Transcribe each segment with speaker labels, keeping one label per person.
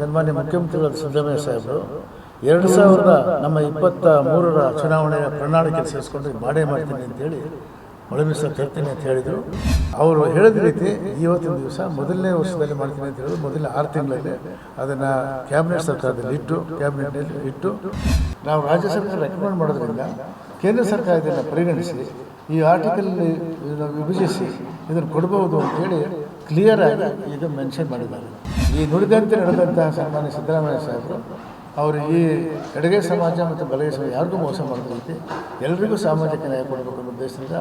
Speaker 1: ಸನ್ಮಾನ್ಯ ಮುಖ್ಯಮಂತ್ರಿಗಳ ಸಿದ್ದರಾಮಯ್ಯ ಸಾಹೇಬರು, ಎರಡು ಸಾವಿರದ ನಮ್ಮ ಇಪ್ಪತ್ತ ಮೂರರ ಚುನಾವಣೆಯ ಪ್ರಣಾಳಿಕೆ ಸೇರಿಸ್ಕೊಂಡು ಮಾಡೇ ಮಾಡ್ತೀನಿ ಅಂತೇಳಿ ಒಳಮಿಸ ತರ್ತೀನಿ ಅಂತ ಹೇಳಿದರು. ಅವರು ಹೇಳಿದ ರೀತಿ ಇವತ್ತಿನ ದಿವಸ ಮೊದಲನೇ ವರ್ಷದಲ್ಲಿ ಮಾಡ್ತೀನಿ ಅಂತ ಹೇಳಿದ್ರು. ಮೊದಲ ಆರು ತಿಂಗಳಲ್ಲಿ ಅದನ್ನು ಕ್ಯಾಬಿನೆಟ್ ಸರ್ಕಾರದಲ್ಲಿ ಇಟ್ಟು, ಕ್ಯಾಬಿನೆಟ್ನಲ್ಲಿ ಇಟ್ಟು ನಾವು ರಾಜ್ಯ ಸರ್ಕಾರ ರೆಕಮೆಂಡ್ ಮಾಡೋದ್ರಿಂದ ಕೇಂದ್ರ ಸರ್ಕಾರ ಇದನ್ನು ಪರಿಗಣಿಸಿ, ಈ ಆರ್ಟಿಕಲ್ ವಿಭಜಿಸಿ ಇದನ್ನು ಕೊಡಬಹುದು ಅಂತೇಳಿ ಕ್ಲಿಯರ್ ಆಗಿ ಈಗ ಮೆನ್ಷನ್ ಮಾಡಿದ್ದಾರೆ. ಈ ನುಡಿದಂತೆ ನಡೆದಂತಹ ಸನ್ಮಾನ್ಯ ಸಿದ್ದರಾಮಯ್ಯ ಸಾಹೇಬರು, ಅವರು ಈ ಎಡಗೈ ಸಮಾಜ ಮತ್ತು ಬಲಗೈ ಸಮಾಜ ಯಾರಿಗೂ ಮೋಸ ಮಾಡಿದಂತೆ ಎಲ್ರಿಗೂ ಸಾಮಾಜಿಕ ನ್ಯಾಯ ಕೊಡಬೇಕು ಉದ್ದೇಶದಿಂದ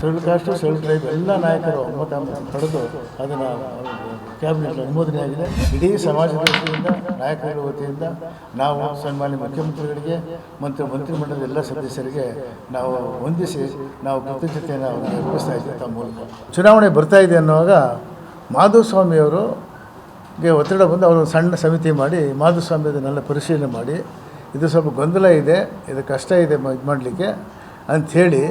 Speaker 1: ಶೆಡ್ಯೂಲ್ ಕಾಸ್ಟು ಶೆಡ್ಯೂಲ್ ಟ್ರೈಬ್ ಎಲ್ಲ ನಾಯಕರು ಒಮ್ಮತ ಪಡೆದು ಅದನ್ನು ಕ್ಯಾಬಿನೆಟ್ ಅನುಮೋದನೆ ಆಗಿದೆ. ಇಡೀ ಸಮಾಜದ ವತಿಯಿಂದ, ನಾಯಕರ ವತಿಯಿಂದ ನಾವು ಸನ್ಮಾನ್ಯ ಮುಖ್ಯಮಂತ್ರಿಗಳಿಗೆ ಮತ್ತು ಮಂತ್ರಿಮಂಡಲದ ಎಲ್ಲ ಸದಸ್ಯರಿಗೆ ನಾವು ಹೊಂದಿಸಿ ನಾವು ಕೃತಜ್ಞತೆಯನ್ನು ಅವರಿಗೆ ಅರ್ಪಿಸ್ತಾ ಇದ್ದೀವಿ ತಮ್ಮ ಚುನಾವಣೆ ಬರ್ತಾ ಇದೆ ಅನ್ನುವಾಗ ಮಾಧುಸ್ವಾಮಿಯವರು ಗೆ ಒತ್ತಡ ಬಂದು ಅವರು ಸಣ್ಣ ಸಮಿತಿ ಮಾಡಿ ಮಾಧುಸ್ವಾಮಿ ಅದನ್ನೆಲ್ಲ ಪರಿಶೀಲನೆ ಮಾಡಿ, ಇದು ಸ್ವಲ್ಪ ಗೊಂದಲ ಇದೆ, ಇದು ಕಷ್ಟ ಇದೆ ಇದು ಮಾಡಲಿಕ್ಕೆ ಅಂಥೇಳಿ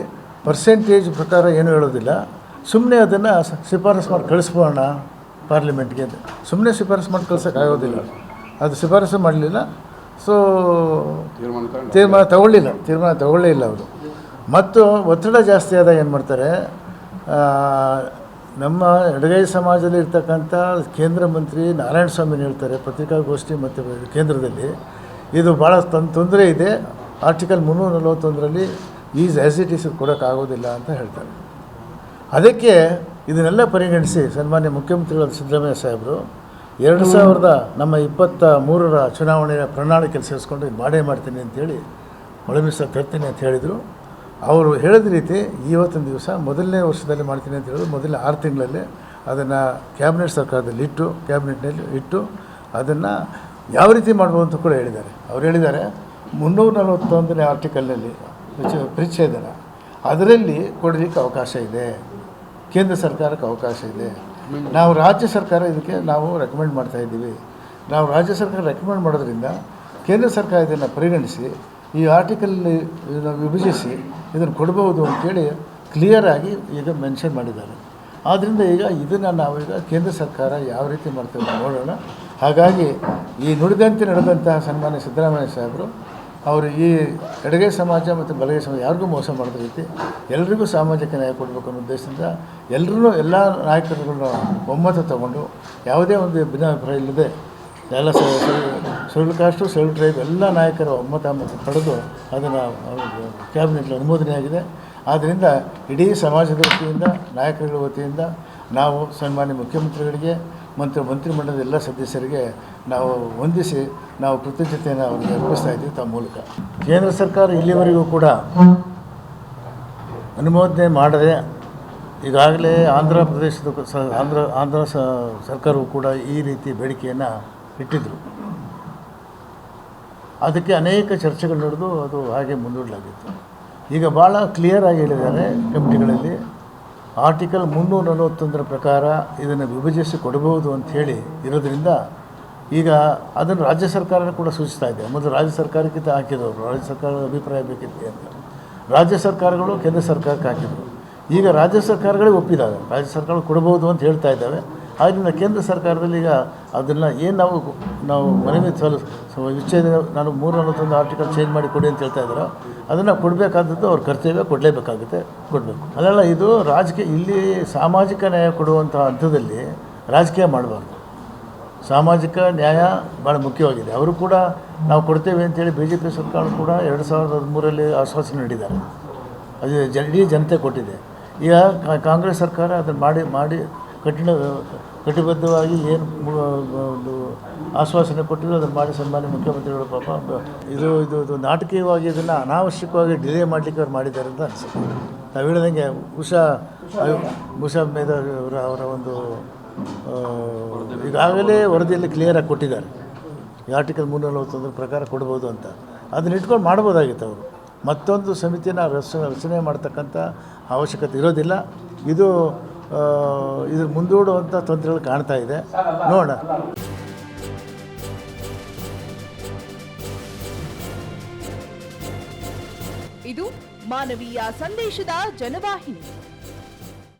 Speaker 1: ಪರ್ಸೆಂಟೇಜ್ ಪ್ರಕಾರ ಏನು ಹೇಳೋದಿಲ್ಲ. ಸುಮ್ಮನೆ ಅದನ್ನು ಶಿಫಾರಸು ಮಾಡಿ ಕಳಿಸ್ಬೋಣ ಪಾರ್ಲಿಮೆಂಟ್ಗೆ ಸುಮ್ಮನೆ ಶಿಫಾರಸು ಮಾಡಿ ಕಳ್ಸೋಕ್ಕಾಗೋದಿಲ್ಲ ಅದು ಶಿಫಾರಸು ಮಾಡಲಿಲ್ಲ. ಸೊ ತೀರ್ಮಾನ ತಗೊಳ್ಳಿಲ್ಲ. ತೀರ್ಮಾನ ತಗೊಳ್ಳೇ ಇಲ್ಲ ಅವರು. ಮತ್ತು ಒತ್ತಡ ಜಾಸ್ತಿ ಆದಾಗ ಏನು ಮಾಡ್ತಾರೆ ನಮ್ಮ ಎಡಗೈ ಸಮಾಜದಲ್ಲಿ ಇರ್ತಕ್ಕಂಥ ಕೇಂದ್ರ ಮಂತ್ರಿ ನಾರಾಯಣ ಸ್ವಾಮಿ ಹೇಳ್ತಾರೆ, ಪತ್ರಿಕಾಗೋಷ್ಠಿ ಮತ್ತು ಕೇಂದ್ರದಲ್ಲಿ, ಇದು ಭಾಳ ತನ್ನ ತೊಂದರೆ ಇದೆ. ಆರ್ಟಿಕಲ್ ಮುನ್ನೂರ ನಲವತ್ತೊಂದರಲ್ಲಿ ಈಸ್ ಆ್ಯಸ್ ಇಟ್ ಈಸ್ ಕೊಡೋಕ್ಕಾಗೋದಿಲ್ಲ ಅಂತ ಹೇಳ್ತಾರೆ. ಅದಕ್ಕೆ ಇದನ್ನೆಲ್ಲ ಪರಿಗಣಿಸಿ ಸನ್ಮಾನ್ಯ ಮುಖ್ಯಮಂತ್ರಿಗಳ ಸಿದ್ದರಾಮಯ್ಯ ಸಾಹೇಬರು, ಎರಡು ಸಾವಿರದ ನಮ್ಮ ಇಪ್ಪತ್ತ ಮೂರರ ಚುನಾವಣೆಯ ಪ್ರಣಾಳಿಕೆಯಲ್ಲಿ ಸೇರಿಸ್ಕೊಂಡು ಇದು ಮಾಡೇ ಮಾಡ್ತೀನಿ ಅಂತೇಳಿ ಒಳಮಿಸ ತರ್ತೀನಿ ಅಂತ ಹೇಳಿದರು. ಅವರು ಹೇಳಿದ ರೀತಿ ಇವತ್ತಿನ ದಿವಸ ಮೊದಲನೇ ವರ್ಷದಲ್ಲಿ ಮಾಡ್ತೀನಿ ಅಂತ ಹೇಳಿದ್ರು. ಮೊದಲ ಆರು ತಿಂಗಳಲ್ಲಿ ಅದನ್ನು ಕ್ಯಾಬಿನೆಟ್ ಸರ್ಕಾರದಲ್ಲಿ ಇಟ್ಟು ಕ್ಯಾಬಿನೆಟ್ನಲ್ಲಿ ಇಟ್ಟು ಅದನ್ನು ಯಾವ ರೀತಿ ಮಾಡ್ಬೋದು ಅಂತ ಕೂಡ ಹೇಳಿದ್ದಾರೆ. ಅವ್ರು ಹೇಳಿದ್ದಾರೆ, ಮುನ್ನೂರ ನಲವತ್ತೊಂದನೇ ಆರ್ಟಿಕಲ್ನಲ್ಲಿ ಪರಿಚ- ಪರಿಚ್ಛೇದನ ಅದರಲ್ಲಿ ಕೊಡಲಿಕ್ಕೆ ಅವಕಾಶ ಇದೆ. ಕೇಂದ್ರ ಸರ್ಕಾರಕ್ಕೆ ಅವಕಾಶ ಇದೆ. ನಾವು ರಾಜ್ಯ ಸರ್ಕಾರ ಇದಕ್ಕೆ ನಾವು ರೆಕಮೆಂಡ್ ಮಾಡ್ತಾ ಇದ್ದೀವಿ. ನಾವು ರಾಜ್ಯ ಸರ್ಕಾರ ರೆಕಮೆಂಡ್ ಮಾಡೋದ್ರಿಂದ ಕೇಂದ್ರ ಸರ್ಕಾರ ಇದನ್ನು ಪರಿಗಣಿಸಿ, ಈ ಆರ್ಟಿಕಲ್ ವಿಭಜಿಸಿ ಇದನ್ನು ಕೊಡಬಹುದು ಅಂತೇಳಿ ಕ್ಲಿಯರಾಗಿ ಈಗ ಮೆನ್ಷನ್ ಮಾಡಿದ್ದಾರೆ. ಆದ್ದರಿಂದ ಈಗ ಇದನ್ನು ನಾವೀಗ ಕೇಂದ್ರ ಸರ್ಕಾರ ಯಾವ ರೀತಿ ಮಾಡ್ತೇವೆ ನೋಡೋಣ. ಹಾಗಾಗಿ ಈ ನುಡಿದಂತೆ ನಡೆದಂತಹ ಸನ್ಮಾನ್ಯ ಸಿದ್ದರಾಮಯ್ಯ ಸಾಹೇಬರು ಅವರು ಈ ಎಡಗೈ ಸಮಾಜ ಮತ್ತು ಬಲಗೈ ಸಮಾಜ ಯಾರಿಗೂ ಮೋಸ ಮಾಡಿದ ರೀತಿ ಎಲ್ರಿಗೂ ಸಾಮಾಜಿಕ ನ್ಯಾಯ ಕೊಡಬೇಕು ಅನ್ನೋ ಉದ್ದೇಶದಿಂದ ಎಲ್ಲರೂ ಎಲ್ಲ ನಾಯಕರುಗಳನ್ನ ಒಮ್ಮತ ತಗೊಂಡು ಯಾವುದೇ ಒಂದು ಭಿನ್ನಾಭಿಪ್ರಾಯ ಇಲ್ಲದೆ ಎಲ್ಲ ಶೆಡ್ಯೂಲ್ ಕಾಸ್ಟು ಶೆಡ್ಯೂಲ್ ಟ್ರೈಬ್ ಎಲ್ಲ ನಾಯಕರು ಒಮ್ಮತ ಪಡೆದು ಅದನ್ನು ಕ್ಯಾಬಿನೆಟ್ ಅನುಮೋದನೆ ಆಗಿದೆ ಆದ್ದರಿಂದ ಇಡೀ ಸಮಾಜದ ವತಿಯಿಂದ ನಾಯಕರುಗಳ ವತಿಯಿಂದ ನಾವು ಸನ್ಮಾನ್ಯ ಮುಖ್ಯಮಂತ್ರಿಗಳಿಗೆ ಮಂತ್ರಿ ಮಂತ್ರಿಮಂಡಲದ ಎಲ್ಲ ಸದಸ್ಯರಿಗೆ ನಾವು ವಂದಿಸಿ ನಾವು ಕೃತಜ್ಞತೆಯನ್ನು ಅವರಿಗೆ ಅರ್ಪಿಸ್ತಾ ಇದ್ದೀವಿ ತಮ್ಮ ಮೂಲಕ. ಕೇಂದ್ರ ಸರ್ಕಾರ ಇಲ್ಲಿವರೆಗೂ ಕೂಡ ಅನುಮೋದನೆ ಮಾಡದೆ ಈಗಾಗಲೇ ಆಂಧ್ರ ಪ್ರದೇಶದ ಆಂಧ್ರ ಆಂಧ್ರ ಸರ್ಕಾರವು ಕೂಡ ಈ ರೀತಿ ಬೇಡಿಕೆಯನ್ನು ಇಟ್ಟಿದ್ದರು ಅದಕ್ಕೆ ಅನೇಕ ಚರ್ಚೆಗಳು ನಡೆದು ಅದು ಹಾಗೆ ಮುಂದೂಡಲಾಗಿತ್ತು. ಈಗ ಭಾಳ ಕ್ಲಿಯರ್ ಆಗಿ ಹೇಳಿದ್ದಾರೆ ಕಮಿಟಿಗಳಲ್ಲಿ ಆರ್ಟಿಕಲ್ ಮುನ್ನೂರ ನಲವತ್ತೊಂದರ ಪ್ರಕಾರ ಇದನ್ನು ವಿಭಜಿಸಿ ಕೊಡಬಹುದು ಅಂತ ಹೇಳಿ ಇರೋದ್ರಿಂದ ಈಗ ಅದನ್ನು ರಾಜ್ಯ ಸರ್ಕಾರ ಕೂಡ ಸೂಚಿಸ್ತಾ ಇದೆ. ಮೊದಲು ರಾಜ್ಯ ಸರ್ಕಾರಕ್ಕಿಂತ ಹಾಕಿದವರು ರಾಜ್ಯ ಸರ್ಕಾರದ ಅಭಿಪ್ರಾಯ ಬೇಕಿತ್ತು ಅಂತ. ರಾಜ್ಯ ಸರ್ಕಾರಗಳು ಕೇಂದ್ರ ಸರ್ಕಾರಕ್ಕೆ ಹಾಕಿದರು. ಈಗ ರಾಜ್ಯ ಸರ್ಕಾರಗಳೇ ಒಪ್ಪಿದ್ದಾವೆ ರಾಜ್ಯ ಸರ್ಕಾರ ಕೊಡಬಹುದು ಅಂತ ಹೇಳ್ತಾ ಇದ್ದಾವೆ. ಆದ್ದರಿಂದ ಕೇಂದ್ರ ಸರ್ಕಾರದಲ್ಲಿ ಈಗ ಅದನ್ನು ಏನು ನಾವು ನಾವು ಮನವಿ ಸಲ್ ವಿಚ್ಛೇದ ನಾನು ಮೂರು ನಲವತ್ತೊಂದು ಆರ್ಟಿಕಲ್ ಚೇಂಜ್ ಮಾಡಿ ಕೊಡಿ ಅಂತ ಹೇಳ್ತಾ ಇದ್ದಾರೋ, ಅದನ್ನು ಕೊಡಬೇಕಾದದ್ದು ಅವ್ರ ಕರ್ತವ್ಯ, ಕೊಡಲೇಬೇಕಾಗುತ್ತೆ, ಕೊಡಬೇಕು. ಅದೆಲ್ಲ ಇದು ರಾಜಕೀಯ, ಇಲ್ಲಿ ಸಾಮಾಜಿಕ ನ್ಯಾಯ ಕೊಡುವಂಥ ಹಂತದಲ್ಲಿ ರಾಜಕೀಯ ಮಾಡಬಾರ್ದು. ಸಾಮಾಜಿಕ ನ್ಯಾಯ ಭಾಳ ಮುಖ್ಯವಾಗಿದೆ. ಅವರು ಕೂಡ ನಾವು ಕೊಡ್ತೇವೆ ಅಂತೇಳಿ ಬಿ ಜೆ ಪಿ ಸರ್ಕಾರ ಕೂಡ ಎರಡು ಸಾವಿರದ ಹದಿಮೂರಲ್ಲಿ ಆಶ್ವಾಸನೆ ನೀಡಿದ್ದಾರೆ. ಅದು ಜ, ಇಡೀ ಜನತೆ ಕೊಟ್ಟಿದೆ. ಈಗ ಕಾಂಗ್ರೆಸ್ ಸರ್ಕಾರ ಅದನ್ನು ಮಾಡಿ ಮಾಡಿ ಕಠಿಣ, ಕಟಿಬದ್ಧವಾಗಿ ಏನು ಒಂದು ಆಶ್ವಾಸನೆ ಕೊಟ್ಟಿದ್ರು, ಅದನ್ನು ಮಾಡಿ ಸನ್ಮಾನ್ಯ ಮುಖ್ಯಮಂತ್ರಿಗಳು ಪಾಪ ಇದು ಇದು ಇದು ನಾಟಕೀಯವಾಗಿ ಇದನ್ನು ಅನಾವಶ್ಯಕವಾಗಿ ಡಿಲೇ ಮಾಡಲಿಕ್ಕೆ ಅವ್ರು ಮಾಡಿದ್ದಾರೆ ಅಂತ ಅನಿಸುತ್ತೆ. ನಾವು ಹೇಳಿದಂಗೆ ಉಷಾ ಉಷಾ ಮೇದ ಅವರ ಅವರ ಒಂದು ಈಗಾಗಲೇ ವರದಿಯಲ್ಲಿ ಕ್ಲಿಯರಾಗಿ ಕೊಟ್ಟಿದ್ದಾರೆ. ಈ ಆರ್ಟಿಕಲ್ ಮುನ್ನೂರ ನಲವತ್ತೊಂದರ ಪ್ರಕಾರ ಕೊಡ್ಬೋದು ಅಂತ. ಅದನ್ನ ಇಟ್ಕೊಂಡು ಮಾಡ್ಬೋದಾಗಿತ್ತು ಅವರು. ಮತ್ತೊಂದು ಸಮಿತಿಯನ್ನು ರಚನೆ ರಚನೆ ಮಾಡ್ತಕ್ಕಂಥ ಅವಶ್ಯಕತೆ ಇರೋದಿಲ್ಲ. ಇದು ಇದು ಮುಂದೂಡುವಂಥ ತೊಂದರೆಗಳು ಕಾಣ್ತಾ ಇದೆ. ನೋಡೋಣ.
Speaker 2: ಇದು ಮಾನವೀಯ ಸಂದೇಶದ ಜನವಾಹಿನಿ.